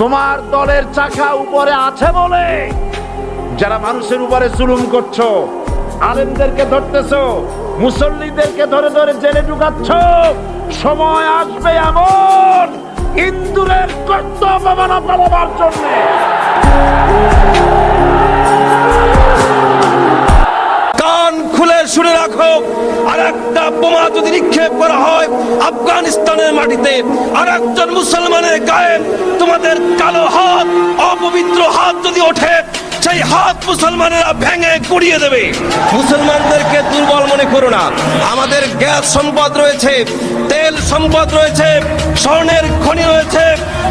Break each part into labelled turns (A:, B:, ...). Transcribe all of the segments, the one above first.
A: তোমার দলের চাকা উপরে আছে বলে যারা মানুষের উপরে জুলুম করছ, আলেমদেরকে ধরতেছো, মুসল্লিদেরকে ধরে ধরে জেলে ঢুকাচ্ছ, সময় আসবে এমন ইন্দুরের কর্তব্য মানা পালাবার জন্য।
B: কান খুলে শুনে রাখো। আর একটা বোমা যদি নিক্ষেপ করা হয়, আফগানিস্তানের মাটিতে আর একজন মুসলমানের গায়ে তোমাদের কালো হাত, অপবিত্র হাত যদি ওঠে, সেই হাত মুসলমানেরা ভেঙে গুড়িয়ে দেবে। মুসলমানদেরকে দুর্বল মনে করো না। আমাদের গ্যাস সম্পদ রয়েছে, তেল সম্পদ রয়েছে, স্বর্ণের খনি রয়েছে,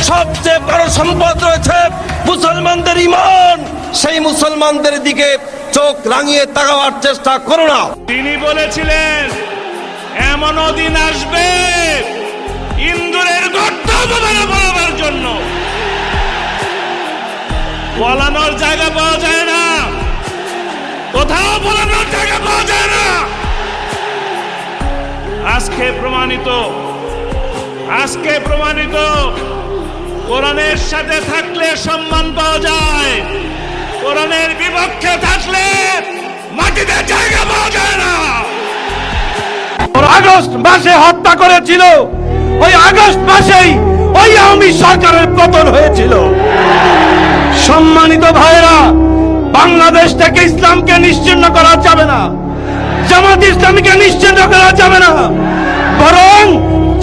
B: সবচেয়ে বড় সম্পদ রয়েছে মুসলমানদের ইমান। সেই মুসলমানদের দিকে চোখ রাঙিয়ে তাকাবার চেষ্টা করো না।
C: তিনি বলেছিলেন এমনও দিন আসবে, ইন্দুরের গর্ত জন্য। পলানোর জায়গা পাওয়া যায় না। কোথাও পলানোর জায়গা পাওয়া যায় না। আজকে প্রমাণিত আজকে প্রমাণিত। কোরআনের সাথে থাকলে সম্মান পাওয়া
D: আগস্ট মাসে হত্যা করেছিল। ওই আগস্ট মাসেই ওই আওয়ামী সরকারের পতন হয়েছিল। সম্মানিত ভাইরা বাংলাদেশ থেকে ইসলামকে নিশ্চিন্ন করা যাবে না। জামাত ইসলামীকে নিশ্চিন্ন করা যাবে না। বরং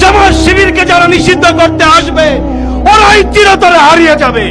D: জামাত শিবিরকে যারা নিষিদ্ধ করতে আসবে, ওরাই চিরতরে হারিয়ে যাবে।